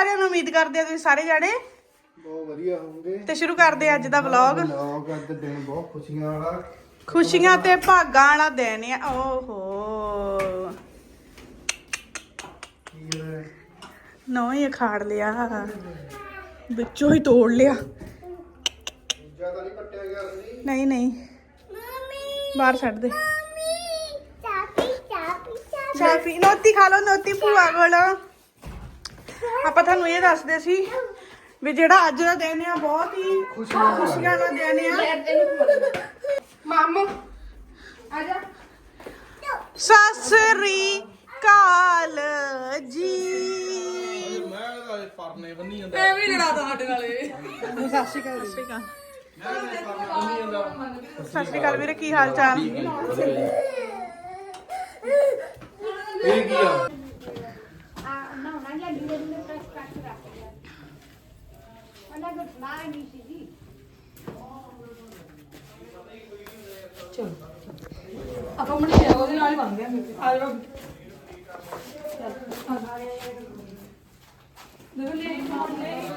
ਸਾਰਿਆਂ ਨੂੰ ਉਮੀਦ ਕਰਦੇ ਆ ਤੁਸੀਂ ਸਾਰੇ ਜਾਣੇ। ਬਹੁਤ ਵਧੀਆ ਹੋਣਗੇ ਤੇ ਸ਼ੁਰੂ ਕਰਦੇ ਆ ਅੱਜ ਦਾ ਵਲੌਗ ਵਲੌਗ ਅੱਜ ਦਾ ਦਿਨ ਬਹੁਤ ਖੁਸ਼ੀਆਂ ਵਾਲਾ। ਖੁਸ਼ੀਆਂ ਤੇ ਭਾਗਾਂ ਵਾਲਾ ਦਿਨ ਆ ਓਹੋ। ਨੌ ਹੀ ਅਖਾੜ ਲਿਆ। ਵਿੱਚੋਂ ਹੀ ਤੋੜ ਲਿਆ। ਜ਼ਿਆਦਾ ਨਹੀਂ ਕੱਟਿਆ ਗਿਆ ਸੀ। ਨਹੀਂ ਨਹੀਂ। ਬਾਹਰ ਛੱਡ ਦੇ। ਚਾਹ ਪੀ ਨੋਤੀ ਖਾ ਲਓ ਨੋਤੀ ਭੂਆ ਕੋਲ। ਆਪਾਂ ਤੁਹਾਨੂੰ ਇਹ ਦੱਸਦੇ ਸੀ ਵੀ ਜਿਹੜਾ ਅੱਜ ਦਾ ਦਿਨ ਆ ਬਹੁਤ ਹੀ ਖੁਸ਼ੀਆਂ ਦਾ ਦਿਨ ਆ। ਮਾਮੂ ਆ ਜਾ। ਸਤਿ ਸ੍ਰੀ ਅਕਾਲ ਜੀ। ਮੈਂ ਤਾਂ ਇਹ ਪਰਨੇ ਬੰਨੀ ਜਾਂਦਾ ਇਹ ਵੀ ਲੜਾ ਤਾ ਸਾਡੇ ਨਾਲੇ ਸਤਿ ਸ਼੍ਰੀ ਅਕਾਲ ਸਤਿ ਸ਼੍ਰੀ ਅਕਾਲ ਮੈਂ ਤਾਂ ਪਰਨੇ ਬੰਨੀ ਜਾਂਦਾ ਸਤਿ ਸ਼੍ਰੀ ਅਕਾਲ ਵੀਰੇ ਕੀ ਹਾਲ ਚਾਲ? ਇਹ ਕੀ ਆ? ਚਲੋ ਆਪਾਂ ਮਣੀ ਲਿਆ ਉਹਦੇ ਨਾਲ ਹੀ ਬਣ ਗਿਆ ਆ ਜਾ ਦੇਖ ਲੈ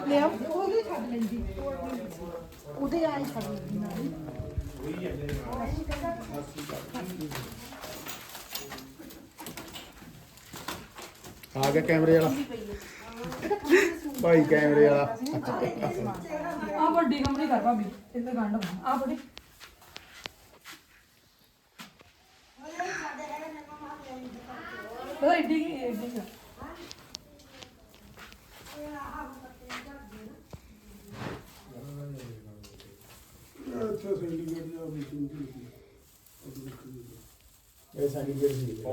ਲੈ ਉਹਦੇ ਛੱਡ ਲੈਂਦੀ ਉਹਦੇ ਆਈ ਛੱਡ ਲੈਂਦੀ ਨਾਲ ਆ ਗਿਆ ਕੈਮਰੇ ਵਾਲਾ। ਭਾਈ ਕੈਮਰੇ ਵਾਲਾ। ਆ ਵੱਡੀ ਕੰਪਨੀ ਕਰ ਭਾਬੀ ਇੱਥੇ ਗੰਢ ਬਣਾ ਆ ਬੜੀ ਉਹ ਐਡੀ ਕੀ ਐਡੀ ਕੀ ਇਹ ਸਾਡੀ ਜਿਹੜੀ ਸੀ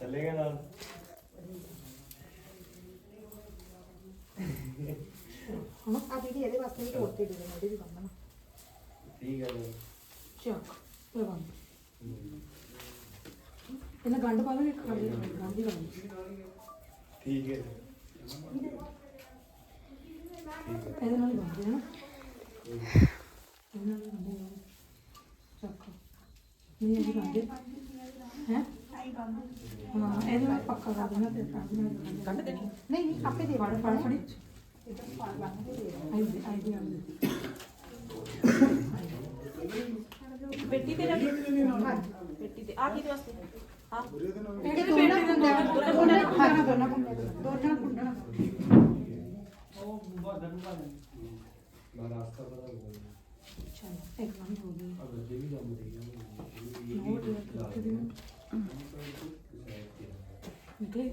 ਚੱਲੇਗਾ ਨਾਲ ਆ ਦੀਦੀ ਇਹਦੇ ਵਾਸਤੇ ਵੀ ਤੋੜ ਕੇ ਦੇ ਦੇਣਾ ਇਹਦੇ ਵੀ ਬੰਨਣਾ ਠੀਕ ਹੈ ਜੀ ਚੱਕ ਤੇ ਬੰਦ ਇਹਨਾਂ ਗੰਢ ਪਾ ਦੇ ਖਾ ਲਈ ਗੰਢ ਹੀ ਬੰਦ ਠੀਕ ਹੈ ਇਹਦੇ ਨਾਲ ਬੰਦ ਨਾ। ਇਹਦੇ ਨਾਲ ਹੀ ਬੰਦ ਹੈ ਚੱਕ। ਨਹੀਂ ਇਹ ਬੰਦ ਹੈ? ਹਾਂ ਇਹਦੇ ਨਾਲ ਪੱਕਾ ਕਰ ਦੇਣਾ ਤੇ ਕਰ ਦੇਣਾ। ਕੱਢ ਦੇਣੀ ਨਹੀਂ ਨਹੀਂ ਆਪੇ ਦੇ ਫੜ ਫੜ ਫੜੀ। ਆਈ ਦੇ ਆਈ ਦੇ ਬੇਟੀ ਤੇ ਬੇਟੀ ਤੇ ਆ ਕਿਹਦੇ ਵਾਸਤੇ? ਇਹ ਦੋਨਾਂ ਕੁੰਡਾਂ ਦੋਨਾਂ ਹਾਂ। ਦੋਨਾਂ ਕੁੰਡਾਂ ਦੋਨਾਂ ਕੁੰਡਾਂ ਮੈਂ ਰਾਸਤਾ ਪਤਾ ਨਹੀਂ ਚਲ ਇੱਕ ਵਾਰ ਹੋ ਗਈ ਅਗਰ ਜੇ ਵੀ ਜੰਮ ਰਹੀ ਹੈ ਨੋਟ ਕਿੱਥੇ ਦੀ ਨਿਕਲੇ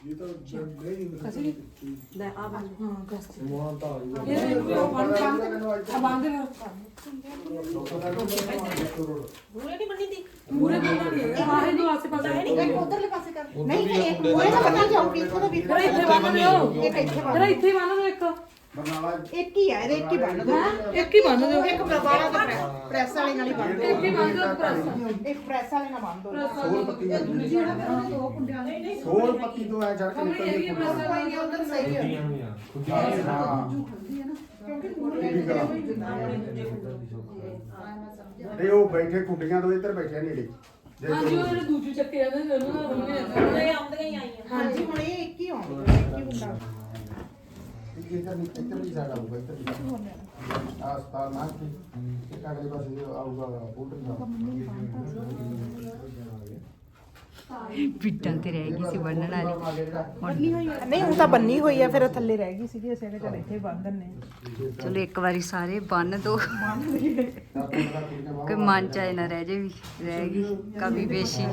ਇਹ ਤਾਂ ਨਹੀਂ ਕਸੀ ਲੈ ਆ ਬੰਦ ਹਾਂ ਕਸ ਇਹ ਵੀ ਬੰਦ ਆ ਬੰਦ ਮੂਰੇ ਬੰਦਾ ਨਹੀਂ ਹੈ ਆਹ ਇਹਨੂੰ ਆਸੇ ਪਾਸੇ ਹੈ ਨਹੀਂ ਉਧਰਲੇ ਪਾਸੇ ਕਰ ਨਹੀਂ ਤੇ ਇੱਕ ਮੋਏ ਦਾ ਪਤਾ ਜਾਊਗੀ ਇੱਥੋਂ ਦਾ ਵੀ ਤੇਰਾ ਇੱਥੇ ਬੰਨ ਦਿਓ ਇੱਕ ਇੱਥੇ ਬੰਨ ਤੇਰਾ ਇੱਥੇ ਬੰਨ ਦਿਓ ਇੱਕ ਬਰਨਾਲਾ ਇੱਕ ਹੀ ਆ ਇਹਦੇ ਇੱਕ ਹੀ ਬੰਨ ਦੋ। ਇੱਕ ਹੀ ਬੰਨ ਦਿਓ। ਇੱਕ ਬਾਲਾ ਦਾ ਪ੍ਰੈਸ ਵਾਲੇ ਨਾਲ ਹੀ ਬੰਨ ਦੋ। ਇੱਕ ਹੀ ਬੰਨ ਦਿਓ ਪ੍ਰੈਸ। ਇੱਕ ਪ੍ਰੈਸ ਵਾਲੇ ਨਾਲ ਬੰਨ ਦੋ। ਸੋਲ ਪੱਤੀ ਦਾ ਜਿਹੜਾ ਫਿਰ ਉਹਨੇ ਦੋ। ਕੁੰਡਿਆਂ ਦੇ ਸੋਲ ਪੱਤੀ ਤੋਂ ਐ ਚੜ ਕੇ ਨਿਕਲ ਇਹ ਗਈ ਵੀ ਪ੍ਰੈਸ ਕੋਈ ਨਹੀਂ ਉਧਰ ਸਹੀ ਹੈ ਹਾਂ ਕਿਉਂਕਿ ਠੀਕ ਆ ਤੇ ਉਹ ਬੈਠੇ ਕੁੱਟੀਆਂ ਤੋਂ ਇੱਧਰ ਬੈਠੇ ਨੇੜੇ। ਜੇ ਹਾਂਜੀ ਉਹ ਜਿਹੜੇ ਦੂਜੇ ਚੱਕੇ ਜਾਂਦੇ ਨੇ ਉਹਨਾਂ ਬੰਨ੍ਹੇ ਜਾਂਦੇ ਹਾਂਜੀ। ਹੁਣ ਇਹ ਇੱਕ ਹੀ ਆਉਣਗੇ ਇੱਕ ਹੀ ਹੁੰਦਾ। ਪਿੱਟਾਂ ਤੇ ਰਹਿ ਗਈ ਸੀ ਬੰਨਣ ਵਾਲੀ। ਬੰਨੀ ਹੋਈ ਹੈ ਨਹੀਂ ਹੁਣ ਤਾਂ ਬੰਨੀ ਹੋਈ ਹੈ ਫਿਰ ਥੱਲੇ ਰਹਿ ਗਈ ਸੀਗੀ ਅਸੀਂ ਕਿਹਾ ਚੱਲ ਇੱਥੇ ਹੀ ਬੰਨ ਦਿੰਨੇ ਚਲੋ ਇੱਕ ਵਾਰੀ ਸਾਰੇ ਬੰਨ ਦੋ। ਕੋਈ ਮਨ ਚ ਆਏ ਨਾ ਰਹਿ ਜੇ ਵੀ ਰਹਿ ਗਈ ਕਵੀ ਬੇਸ਼ੀ।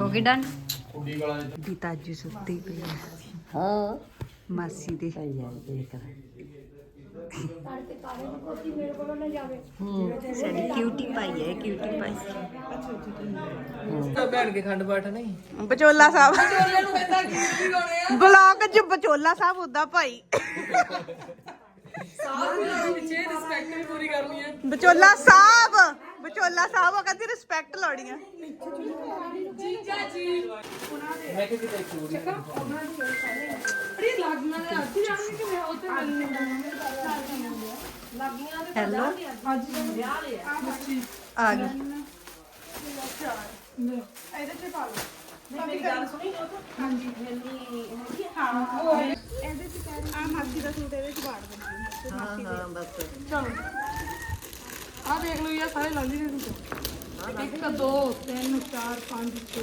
ਹੋ ਗਈ ਡਨ ਕੁੱਡੀ ਵਾਲਾ ਦੀ ਤਾਜੂ ਸੁੱਤੀ ਪਈ ਆ ਹਾਂ। ਮਾਸੀ ਦੇ। ਸਾਡੀ ਕਿਊਟੀ ਪਾਈ ਹੈ ਕਿਊਟੀ ਪਾਈ। ਬੈਠ ਕੇ ਖੰਡ ਪਾਠ ਨਹੀਂ? ਬਚੋਲਾ ਸਾਹਿਬ। ਚੋਲੇ ਨੂੰ ਕਹਿੰਦਾ ਕੀ ਵੀ ਗਾਉਣੇ ਆ? ਬਲੌਗ ਚ ਬਚੋਲਾ ਸਾਹਿਬ ਹੁੰਦਾ ਭਾਈ। ਸਾਹ ਪਿੱਛੇ ਰਿਸਪੈਕਟ ਪੂਰੀ ਕਰਨੀ ਹੈ ਬਚੋਲਾ ਸਾਹਿਬ। ਵਿਚੋਲਾ ਸਾਹਿਬ ਉਹ ਕਹਿੰਦੀ ਰਿਸਪੈਕਟ ਲਾਉਣੀ ਆ। ਅਰੇ ਲੱਗਣਾ ਨੇ ਅੱਜ ਹੀ ਜਾਣਗੇ ਕਿ ਮੈਂ ਉੱਥੇ ਮਿਲਣੀ ਲੱਗੀਆਂ ਤੇ ਹੈਲੋ ਅੱਜ ਦਾ ਵਿਆਹ ਲਿਆ ਆ। ਗਈ ਇਹਦੇ ਚ ਪਾ ਲਓ ਮੇਰੀ ਗੱਲ ਸੁਣੀ ਉਹ ਤਾਂ ਹਾਂਜੀ। ਹਾਂ ਇਹਦੇ ਚ ਕਹਿ ਆ ਮਾਸੀ ਦਾ ਸੂਟ ਇਹਦੇ ਚ ਬਾੜ ਦਿੰਦੀ ਹਾਂ ਹਾਂ ਬਸ। ਆ ਦੇਖ ਲਓ ਯਾਰ ਸਾਰੇ ਲਾਲੀ ਦੇ ਸੂਟ ਇੱਕ ਦੋ ਤਿੰਨ ਚਾਰ ਪੰਜ ਛੇ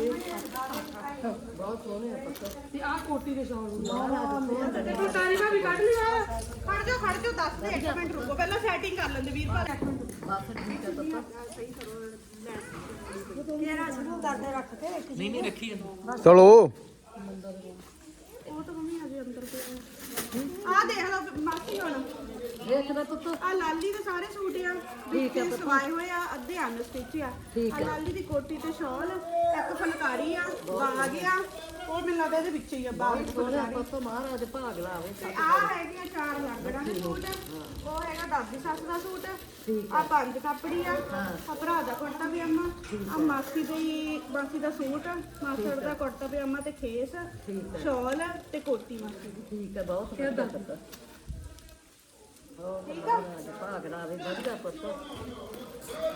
ਬਹੁਤ ਸੋਹਣੇ ਆ ਪੁੱਤ ਤੇ ਆ ਕੋਟੀ ਦੇ ਸ਼ਾਲ ਤੇ ਤੂੰ ਤਾਰੀ ਭਾਬੀ ਕੱਢ ਲਈ ਆ। ਖੜ ਜਾਓ ਖੜ ਜਾਓ ਦੱਸ ਦੇ ਇੱਕ ਮਿੰਟ ਰੁਕੋ। ਪਹਿਲਾਂ ਸੈਟਿੰਗ ਕਰ ਲੈਂਦੇ ਵੀਰ ਭਾ ਬਸ ਠੀਕ ਆ ਪੁੱਤ ਚਲੋ। ਆ। ਦੇਖ ਲਓ ਮਾਸੀ ਹੁਣ। ਦੇਖ ਲੈ ਪੁੱਤ। ਆ ਲਾਲੀ ਦੇ ਸਾਰੇ ਸੂਟ ਆ ਠੀਕ ਵਿੱਚ ਸਵਾਏ ਹੋਏ ਆ ਅੱਧੇ ਅਨ ਸਟਿਚ ਆ। ਠੀਕ ਆ ਲਾਲੀ ਦੀ ਕੋਟੀ ਤੇ ਸ਼ਾਲ ਇੱਕ ਫੁਲਕਾਰੀ ਆ ਬਾਗ ਆ। ਉਹ ਮੈਨੂੰ ਲੱਗਦਾ ਇਹਦੇ ਵਿੱਚ ਹੀ ਆ ਬਾਗ ਸੋਹਣੇ ਪੁੱਤ ਮਹਾਰਾਜ ਭਾਗ ਲਾਵੇ ਤੇ ਆ ਹੈਗੀਆਂ ਚਾਰ ਲਾਗੜਾਂ ਦੇ ਸੂਟ। ਉਹ ਹੈਗਾ ਦਾਦੀ ਸੱਸ ਦਾ ਸੂਟ। ਆ। ਪੰਜ ਕੱਪੜੀ ਆ। ਆ ਭਰਾ ਦਾ ਕੁੜਤਾ ਪਜਾਮਾ। ਆ। ਮਾਸੀ ਦੀ ਮਾਸੀ ਦਾ ਸੂਟ। ਮਾਸੜ ਦਾ ਕੁੜਤਾ ਪਜਾਮਾ ਤੇ ਖੇਸ ਸ਼ਾਲ ਤੇ ਕੋਟੀ ਮਾਸੀ ਦੀ। ਠੀਕ ਹੈ ਬਹੁਤ ਵਧੀਆ ਪੁੱਤ ਬਹੁਤ ਮਹਾਰਾਜ ਭਾਗ ਲਾਵੇ ਵਧੀਆ ਪੁੱਤ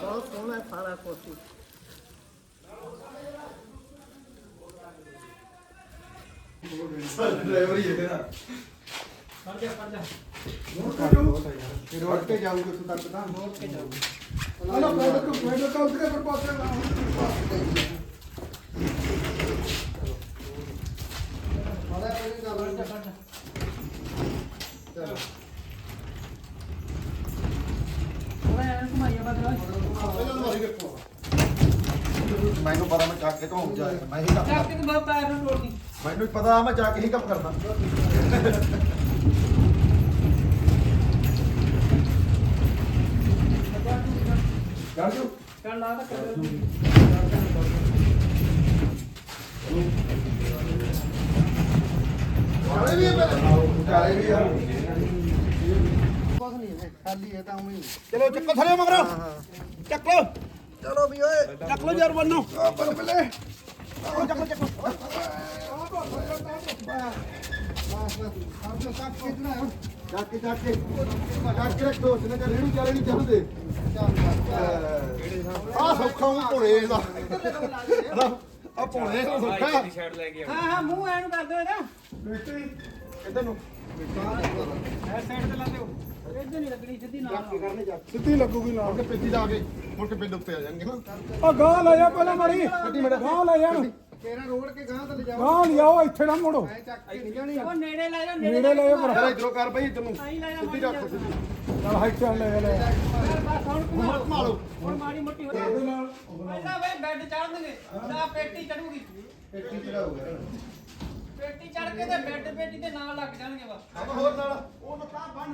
ਬਹੁਤ ਸੋਹਣਾ ਸਾਰਾ ਕੋਟੀ ਡਰਾਈਵਰ ਹੀ ਇਹਦਾ ਫਿਰ ਵੜ ਕੇ ਜਾਊਗਾ ਤੂੰ ਤੱਕ ਤਾਂ ਮੋੜ ਕੇ ਜਾਊਗਾ ਨਾ ਪੈਦਲ ਕੋ ਪੈਦਲ ਕੋ ਉਧਰ ਪਰ ਪਾਸੇ ਨਾ ਮਾੜਾ ਕੋਈ ਗੱਲ ਨਹੀਂ ਚਲੋ ਪਹਿਲਾਂ ਮਾਰੀ ਰੱਖੋ ਮੈਨੂੰ ਪਤਾ ਮੈਂ ਚੱਕ ਕੇ ਘੁੰਮ ਜਾਏ ਮੈਂ ਹੀ ਕੰਮ ਚੱਕ ਕੇ ਬਾਹਰ ਪੈਰ ਨੂੰ ਤੋੜਦੀ ਮੈਨੂੰ ਪਤਾ ਮੈਂ ਜਾ ਕੇ ਹੀ ਕੰਮ ਕਰਨਾ ਚੱਲ ਜੂ ਚੱਲ ਲਾ ਤਾਂ ਕਰ। ਚਾਲੇ ਵੀ ਹੈ ਚਾਲੇ ਵੀ ਹੈ ਖਾਲੀ ਹੈ ਤਾਂ ਉਵੇਂ ਚਲੋ ਚੱਕੋ ਥਲੇ ਮਗਰ। ਚੱਕ ਲੋ ਚਲੋ ਵੀ ਓਏ। ਚੱਕ ਲੋ ਯਾਰ ਬੰਨੋ। ਬੱਲੇ ਬੱਲੇ ਚੱਕ ਲੋ ਚੱਕ ਲੋ ਚੱਕ ਕੇ ਚੱਕ ਕੇ ਚੱਕ ਕੇ ਰੱਖੋ ਤੇ ਨਾ ਰੇੜੂ ਚਾਲੇ ਨਹੀਂ ਚੱਲਦੇ ਆ ਸੌਖਾ। ਉਹ ਭੋਲੇ ਦਾ ਆ ਭੋਲੇ ਦਾ ਸੌਖਾ ਹਾਂ ਹਾਂ ਮੂੰਹ ਐਨੂੰ ਕਰ ਦੋ ਇਹਦਾ। ਬੇਟੀ ਇਧਰ ਨੂੰ। ਐ ਸਾਈਡ ਤੇ ਲਾ ਦਿਓ। ਇੱਧਰ ਨਹੀਂ ਲੱਗਣੀ ਸਿੱਧੀ ਨਾਲ ਸਿੱਧੀ ਲੱਗੂਗੀ ਨਾਲ। ਕੇ ਪੇਤੀ ਲਾ ਕੇ ਮੁੜ ਕੇ ਪਿੰਡ ਉੱਤੇ ਆ ਜਾਣਗੇ। ਨਾ ਆ ਗਾਂ ਲੈ ਜਾ ਪਹਿਲਾਂ ਮਾਰੀ ਗਾਂ ਲੈ ਜਾਣ ਤੇਰਾ ਰੋੜ ਕੇ ਗਾਂ ਤੇ ਲਿਜਾਓ ਗਾਂ ਲਿਆਓ ਇੱਥੇ ਨਾ ਮੋੜੋ। ਚੱਕ ਕੇ ਨਹੀਂ ਜਾਣੀ। ਉਹ ਨੇੜੇ ਲੈ ਜਾ ਨੇੜੇ ਲੈ ਜਾ ਪਰ ਯਾਰ ਇਧਰੋਂ ਕਰ ਬਈ ਇਧਰ ਨੂੰ। ਆਈ ਲੈ ਜਾ ਸਿੱਧੀ ਰੱਖ ਸਿੱਧੀ ਚੱਲ ਹਾਈ ਚੱਲ ਲੈ ਲੈ। ਬਸ ਹੁਣ ਘੁਮਾ ਲਓ। ਹੁਣ ਮਾੜੀ ਮੋਟੀ ਹੋ ਪਹਿਲਾਂ ਵੇ ਬੈੱਡ ਚੜਨਗੇ ਤਾਂ ਪੇਟੀ ਚੜੂਗੀ ਪੇਟੀ ਚੜਾਊਗਾ ਪੇਟੀ ਚੜ ਕੇ ਤੇ ਬੈੱਡ ਪੇਟੀ ਦੇ ਨਾਲ ਲੱਗ ਜਾਣਗੇ ਬਸ। ਹੋਰ ਨਾਲ। ਉਹ ਤਾਂ ਤਾਂ ਬੰਨ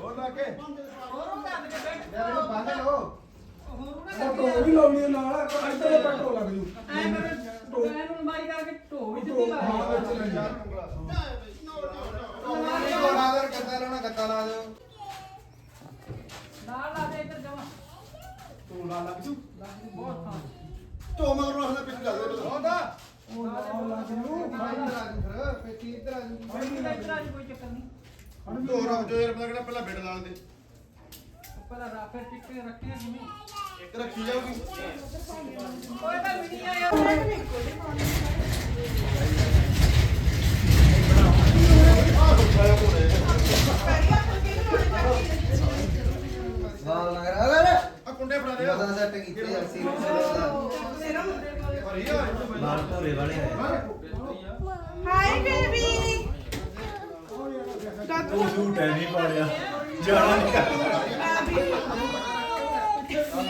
ਹੋਰ ਲਾ ਕੇ। ਹੋਰ ਉਹ ਕਰ ਦੇ ਬੈੱਡ ਯਾਰ ਇਹਨੂੰ ਬੰਨ ਲਓ। ਹੋਰ ਨਾ ਢੋ ਵੀ ਲਾਉਣੀ ਆ ਨਾਲ ਇੱਧਰ ਪੱਟੋ ਲੱਗ ਜੂ। ਐ ਕਰ ਇਹਨੂੰ ਮਾਰੀ ਕਰਕੇ ਢੋ ਵੀ ਦਿੱਤੀ ਲਾ ਹਾਂ ਵਿੱਚ ਲੈ ਜਾ। ਨਾਲ ਗੱਦਾ ਲਾਉਣਾ ਗੱਦਾ ਲਾ ਦਿਓ। ਨਾਲ ਲਾ ਦੇ ਇੱਧਰ ਜਮਾ। ਤੂੰ ਲਾ ਲੱਗ ਜੂ। ਬਹੁਤ ਖਾਂ ਤੋ ਮਗਰ ਨੂੰ ਹਸਨਾ ਪਿੱਛੇ ਲੱਗ ਦੇ ਹੁੰਦਾ ਉਹ ਨਾਲ ਲੱਗ ਜੂ। ਇੱਧਰ ਆ ਜੂ। ਫਿਰ ਪੇਟੀ ਇੱਧਰ ਆ ਜੀ ਕੋਈ ਚੱਕਰ ਨਹੀਂ। ਤੋ ਰੱਖ ਜੋ ਯਾਰ ਪਤਾ ਕਿਹੜਾ ਪਹਿਲਾਂ ਬਿੱਡ ਲਾ ਦੇ। ਪਹਿਲਾਂ ਰਾਫਰ ਟਿਕ ਕੇ ਰੱਖਿਆ ਜਿਵੇਂ। ਇੱਕ ਰੱਖੀ ਜਾਊਗੀ। ਓਏ ਤਾਂ ਵੀਡੀਓ ਯਾਰ ਆ ਕੁੰਡੇ ਫੜਾ ਦੇ ਮਦਨ ਸੈੱਟ ਕੀਤੇ ਆ ਸੀ ਭਰੀ ਆ। ਬਾਲ ਭੋਰੇ ਵਾਲੇ ਆਏ। Hi baby. ਦਾਦੂ ਝੂਟ ਹੈ ਨਹੀਂ ਪਾੜਿਆ ਜਾਣਾ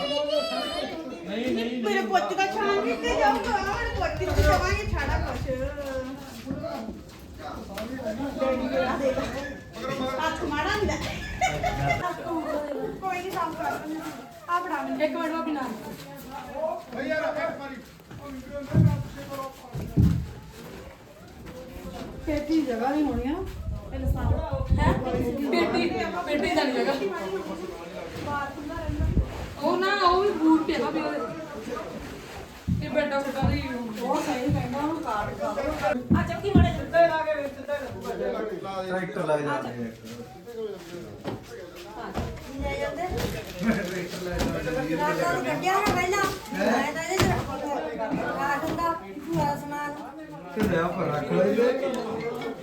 ਨਹੀਂ ਨਹੀਂ ਨਹੀਂ। ਮੇਰੇ ਪੁੱਤ ਦਾ ਛਾਣ ਕਿੱਥੇ ਜਾਊਗਾ? ਮੇਰੇ ਪੁੱਤ ਨੂੰ ਚਵਾਂਗੇ ਛਾੜਾ ਕੁਛ। ਹੱਥ ਮਾੜਾ ਹੁੰਦਾ। ਕੋਈ ਨਹੀਂ ਸਾਫ਼ ਕਰ ਆ ਮੈਨੂੰ। ਇੱਕ ਮਿੰਟ ਬਾਬੀ ਨਾਲ। ਭਈ ਯਾਰ ਇੱਕ ਮਾਰੀ। ਪੇਟੀ ਜਗ੍ਹਾ ਨਹੀਂ ਹੋਣੀ ਆ? ਪੇਟੀ ਪੇਟੀ ਦਾ ਨਹੀਂ ਜਗ੍ਹਾ ਉਹ ਨਾ ਉਹ ਵੀ ਬੂਟ ਪਿਆ ਵੀ ਉਹਦੇ ਇਹ ਬੈਠਾ ਬੈਠਾ ਦੀ ਉਹ ਸਹੀ ਕਹਿੰਦਾ ਉਹਨੂੰ ਕਾਟ ਕਰ ਆ ਚੱਕੀ ਮੜੇ ਜੁੱਤੇ ਲਾ ਕੇ ਵਿੱਚ ਤੇ ਟਰੈਕਟਰ ਲੱਗ ਜਾਂਦੇ ਤੇ ਲੈ ਆਪਾਂ ਰੱਖ ਲਈਏ ਹੁਣ ਹੋਰ ਲਿਆਓ ਜੀ ਘੱਟ ਹਾਏ ਗਾਣਾ ਕਿੱਥੇ ਦੇ ਦੇ ਉਹ ਪਾਣਾ ਰੱਖ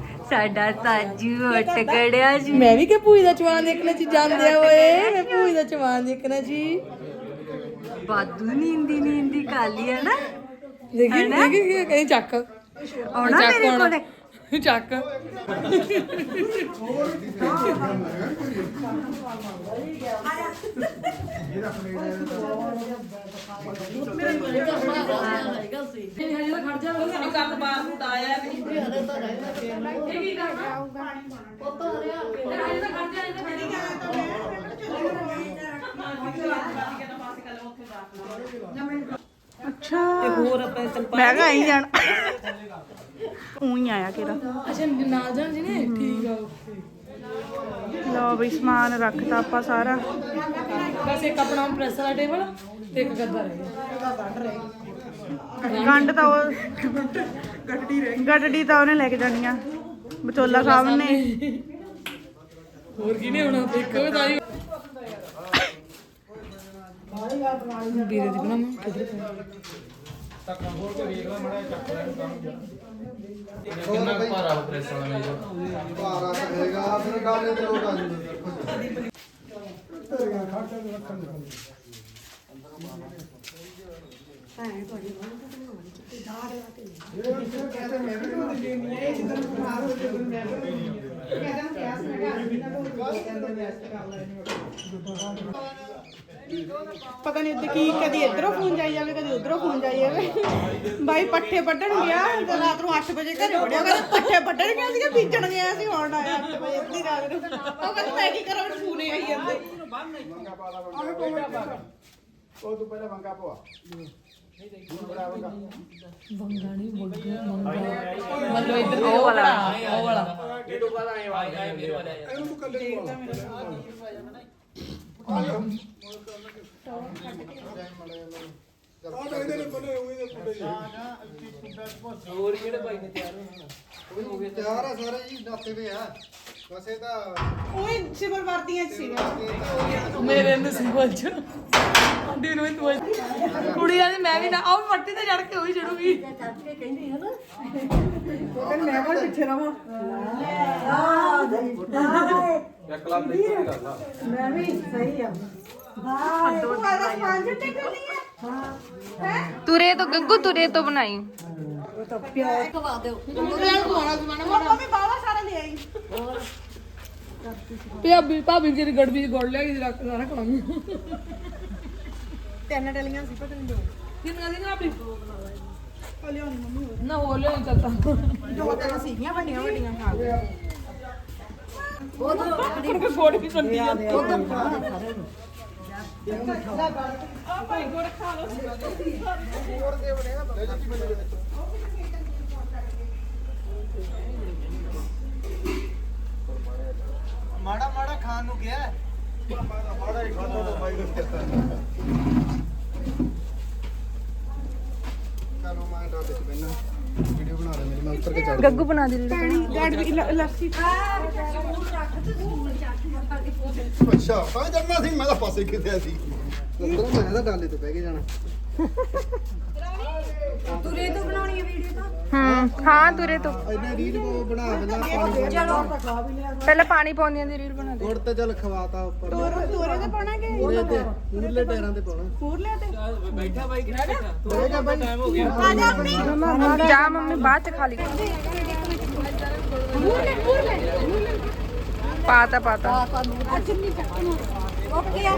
ਸਾਡਾ ਸਾਜੂ ਉੱਟ ਗੜਿਆ ਜੀ ਮੈਂ ਵੀ ਕਿ ਭੂਈ ਦਾ ਚਵਾਨ ਦੇਖਣਾ ਜੀ ਜਾਂਦੇ ਓਏ ਮੈਂ ਭੂਈ ਦਾ ਚਵਾਨ ਦੇਖਣਾ ਜੀ। ਬਾਦੂ ਨੀਂਦੀ ਨੀਂਦੀ ਕਾਲੀ ਹੈ ਨਾ? ਦੇਖੀ ਦੇਖੀ ਕਹੀਂ ਚੱਕ। ਆਉਣਾ ਮੇਰੇ ਕੋਲੇ? ਚੱਕ। ਇਹ ਹਜੇ ਤਾਂ ਖੜ ਜਾ ਉਹ ਗੱਲ ਬਾਹਰ ਨੂੰ ਆਇਆ ਨਹੀਂ ਇਹ ਕੀ ਕਰ ਰਿਹਾ ਪੁੱਤ ਹੋ ਰਿਹਾ ਹਜੇ ਤਾਂ ਖੜ ਜਾ ਇਹਨੇ ਖੜੀ ਅੱਛਾ ਮੈਂ ਕਿਹਾ ਆਈ ਜਾਣ। ਉਹੀ ਆਇਆ ਕਿਰਾ ਅੱਛਾ ਨਾਲ ਜਾਣ ਜੀ ਨੇ ਠੀਕ ਆ ਓਕੇ। ਲਓ ਬਈ ਸਮਾਨ ਰੱਖਤਾ ਆਪਾਂ ਸਾਰਾ। ਬਸ ਇੱਕ ਆਪਣਾ ਪ੍ਰੈਸ ਵਾਲਾ ਟੇਬਲ ਤੇ ਇੱਕ ਗੱਦਾ ਰਹਿ ਗਿਆ। ਗੰਢ ਤਾਂ ਉਹ ਗੱਡੜੀ ਰਹਿ ਗੱਡੜੀ ਤਾਂ ਉਹਨੇ ਲੈ ਕੇ ਜਾਣੀ ਆ। ਬਚੋਲਾ ਸਾਹਿਬ ਨੇ। ਹੋਰ ਕੀ ਨਹੀਂ ਹੋਣਾ? ਦੇਖੋ ਤਾਂ ਹੀ। ਵੀਰੇ ਦੀ ਬਣਾਵਾਂ। ਕਿਧਰ ਧੱਕਾ ਖੋਲ ਕੇ ਵੇਖ ਲੈ ਮੜਾ ਚੱਕ ਲੈ ਕੰਮ ਕਿੰਨਾ ਕੁ ਭਾਰਾ ਹੋ ਪ੍ਰੈਸ ਵਾਲਾ ਮੇਜ ਭਾਰਾ ਤਾਂ ਹੈਗਾ ਫਿਰ ਡਾਲੇ ਤੇ ਲੋਟ ਆ ਜੂਗਾ ਪਤਾ ਨਹੀਂ ਉੱਤੇ ਕੀ ਕਦੀ ਇਧਰੋਂ ਫੋਨ ਜਾਈ ਜਾਵੇ ਕਦੀ ਉਧਰੋਂ ਫੋਨ ਜਾਈ ਜਾਵੇ। ਬਾਈ ਪੱਠੇ ਵੱਢਣ ਗਿਆ ਤੇ ਰਾਤ ਨੂੰ 8 ਵਜੇ ਘਰੇ ਵੜਿਆ ਕਹਿੰਦਾ ਪੱਠੇ ਵੱਢਣ ਗਿਆ ਸੀਗਾ ਬੀਜਣ ਗਿਆ ਸੀ ਹੁਣ ਆਇਆ 8 ਵਜੇ ਅੱਧੀ ਰਾਤ ਨੂੰ। ਉਹ ਕਹਿੰਦਾ ਮੈਂ ਕੀ ਕਰਾਂ ਮੈਨੂੰ ਫੋਨ ਹੀ ਆਈ ਜਾਂਦੇ। ਉਹ ਤੋਂ ਪਹਿਲਾਂ ਵੰਗਾ ਪਵਾ। ਮਤਲਬ ਇੱਧਰ ਉਹ ਵਾਲਾ ਉਹ ਵਾਲਾ। ਤਿਆਰ ਆ ਸਾਰੇ ਜੀ ਨਾਤੇ ਵੇ ਆ ਬਸ ਤਾਂ ਉਹ ਸਿਵਲ ਵਰਦੀਆਂ ਚ ਸੀਗਾ। ਮੇਰੇ ਨੂੰ ਸਿੰਬਲ ਚ। ਆਂਟੀ ਨੂੰ ਤੂੰ ਕੁੜੀ ਆਂਦੀ ਮੈਂ ਵੀ ਨਾ ਆਹ ਮੱਟੀ ਤੇ ਚੜ ਕੇ ਉਹੀ ਚੜੂਗੀ। ਦੇ ਕਰ ਲਾ ਤੂੰ ਆਦਾ ਕਰਨੀ ਹੈ ਤੁਰੇ ਤੋਂ ਗੱਗੂ ਤੁਰੇ ਤੋਂ ਬਣਾਈ। ਮੰਮੀ ਬਾਵਾ ਸਾਰਾ ਲੈ ਆਈ। ਭਾਬੀ ਭਾਬੀ ਜਿਹੜੀ ਗੜਬੀ ਗੋੜ ਲਿਆ ਕਿ ਰੱਖ ਸਾਰਾ ਕਰਾਂਗੀ ਤਿੰਨ ਡਲੀਆਂ ਸੀ ਪਤਾ ਨਹੀਂ ਦੋ। ਕਿੰਨਾ ਦੀ ਨਾ ਭਾਬੀ ਲਿਆਉਣੀ ਮੰਮੀ ਨਾ ਹੋ ਲਿਆ ਚੱਲਦਾ ਦੋ ਤਿੰਨ ਸੀਗੀਆਂ ਵੱਡੀਆਂ ਵੱਡੀਆਂ ਖਾ ਗਏ ਗੋੜ ਵੀ ਸੰਦੀ ਆ। ਮਾੜਾ ਮਾੜਾ ਖਾਣ ਨੂੰ। ਗਿਆ ਮਾੜਾ ਖਾਣਾ ਮੈਂ ਡਾਲੇ ਚ ਬੈਣਾ ਵੀਡੀਓ ਬਣਾ ਲੈ ਮੇਰੀ ਮੈਂ ਉੱਤਰ ਕੇ ਚੜ ਗੱਗੂ ਬਣਾ ਦੇ ਗਾੜੀ ਲੱਸੀ ਅੱਛਾ ਤਾਂ ਚੜਨਾ ਸੀ ਮੈਂ ਤਾਂ ਪਾਸੇ ਕਿੱਥੇ ਸੀ। ਲੱਤਾਂ ਮੈਂ ਤਾਂ ਡਾਲੇ ਤੋਂ ਬਹਿ ਕੇ ਜਾਣਾ। ਹੂੰ। ਹਾਂ ਤੁਰੇ ਤੋਂ। ਇਹਨੇ ਰੀਲ ਕੋ ਬਣਾ ਪਹਿਲਾਂ ਪਾਣੀ ਪਹਿਲਾਂ ਪਾਣੀ ਪਾਉਂਦੀਆਂ ਦੀ ਰੀਲ ਬਣਾ ਦੇ ਗੁੜ ਤਾਂ ਚੱਲ ਖਵਾਤਾ ਉੱਪਰ। ਤੋਰੇ ਤੋਰੇ ਤੇ ਪਾਉਣਾ ਕਿ ਪੂਰੇ ਤੇ ਪੂਰਲੇ ਟਾਇਰਾਂ ਤੇ ਪਾਉਣਾ। ਫੂਰ ਲਿਆ ਤੇ। ਆ ਜਾ ਆਪਣੀ। ਜਾ ਮੰਮੀ ਬਾਅਦ ਚ ਖਾ ਲਈ। ਪਾਤਾ ਪਾਤਾ। ਓਕੇ ਆ।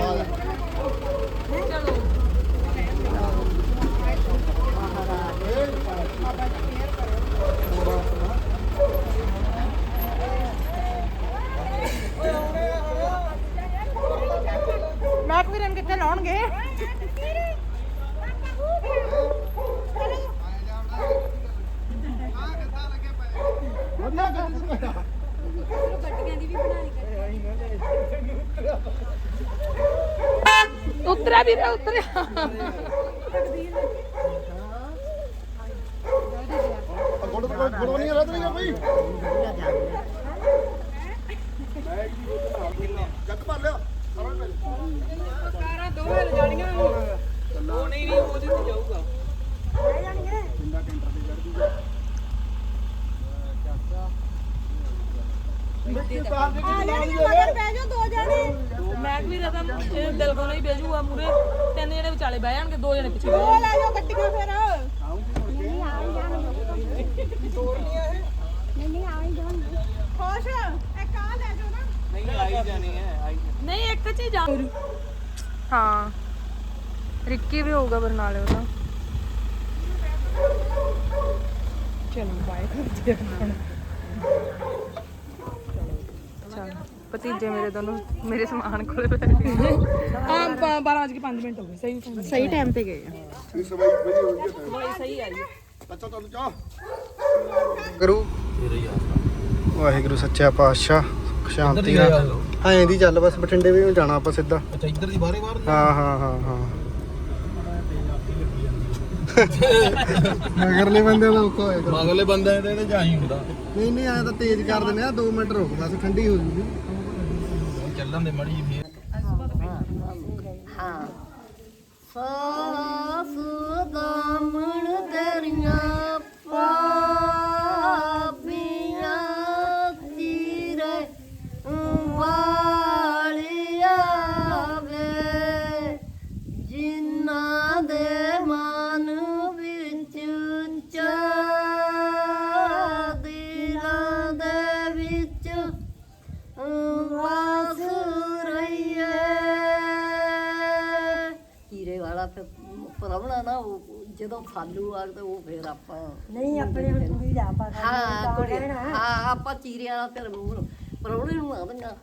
ਮੈਕ ਕਿੱਥੇ ਲਾਉਣਗੇ। ਉਤਰਿਆ ਵੀਰੇ ਉਤਰਿਆ। ਗੁੜ ਗੁੜ ਨਹੀਂ ਰਹਿ ਨਹੀਂ ਬਈ ਜੱਗ ਭਰ ਲਿਆ ਬਹਿ ਜਾਓ ਦੋ ਜਣੇ ਮੈਕ ਵੀਰੇ ਦਾ ਇਹ ਦਿਲ ਕੋਲ ਹੀ ਮੂਰੇ ਤਿੰਨ ਜਣੇ ਵਿਚਾਲੇ ਬਹਿ ਜਾਣਗੇ ਦੋ ਜਣੇ ਪਿੱਛੇ ਬਹਿ ਲੈ ਜਾਓ ਗੱਡੀਆਂ ਫਿਰ ਖੁਸ਼ ਇੱਕ ਆ ਲੈ ਜਾਓ ਨਾ ਨਹੀਂ, ਇੱਕ ਚ ਹੀ ਜਾ ਹਾਂ ਰਿੱਕੀ ਵੀ ਹੋਊਗਾ ਬਰਨਾਲੇ ਉਹਦਾ ਚਲੋ ਬਾਏ ਕਰਦੇ ਆ। ਹੁਣ ਚਲ ਭਤੀਜੇ ਮੇਰੇ ਦੋਨੋਂ ਮੇਰੇ ਸਮਾਨ ਕੋਲੇ ਬੈਠੇ ਹਾਂ 12 ਵਜੇ 5 ਮਿੰਟ ਹੋ ਗਏ ਸਹੀ time। ਸਹੀ ਟਾਈਮ ਤੇ ਗਏ ਇਹ ਸਵਾਈ ਬੜੀ ਹੋ ਗਈ ਹੈ ਦਵਾਈ ਸਹੀ ਆ ਜੀ ਅੱਛਾ ਤੁਹਾਨੂੰ ਚਾਹ ਗੁਰੂ ਵਾਹਿਗੁਰੂ ਸੱਚਾ ਪਾਤਸ਼ਾਹ ਸ਼ਾਂਤੀ ਨਾਲ ਐਂ ਦੀ ਚੱਲ ਬਸ ਬਠਿੰਡੇ ਵੀ ਨੂੰ ਜਾਣਾ ਆਪਾਂ ਸਿੱਧਾ। ਅੱਛਾ ਇੱਧਰ ਦੀ ਬਾਹਰੇ ਬਾਹਰ ਹਾਂ ਹਾਂ ਹਾਂ ਹਾਂ। ਮਗਰਲੇ ਬੰਦੇ ਦਾ ਔਖਾ ਹੋਏਗਾ ਮਗਲੇ ਬੰਦੇ ਦੇ ਤੇ ਜਾਈ ਹੁੰਦਾ। ਨਹੀਂ ਨਹੀਂ ਐਂ ਤਾਂ ਤੇਜ਼ ਕਰ ਦਿੰਦੇ ਆ 2 ਮਿੰਟ ਰੁਕ ਬਸ ਠੰਡੀ ਹੋ ਜੂਗੀ। ਚੱਲਣ ਦੇ ਮੜੀ ਫੇਰ। ਹਾਂ। ਸਾਸ ਦਾਮਣ ਤੇਰੀਆਂ ਪਾਪੀਆਂ ਜਦੋਂ ਫਾਲੂ ਆ ਤੇ ਉਹ ਫਿਰ ਆਪਾਂ ਨਹੀਂ ਆਪਣੇ ਹੁਣ ਕੁੜੀ ਦਾ ਆਪਾਂ ਹਾਂ ਕੁੜੀ ਹਾਂ ਆਪਾਂ ਚੀਰੇ ਵਾਲਾ ਫਿਰ ਪਰਵਣੇ ਨੂੰ ਆ ਦਿੰਗਾ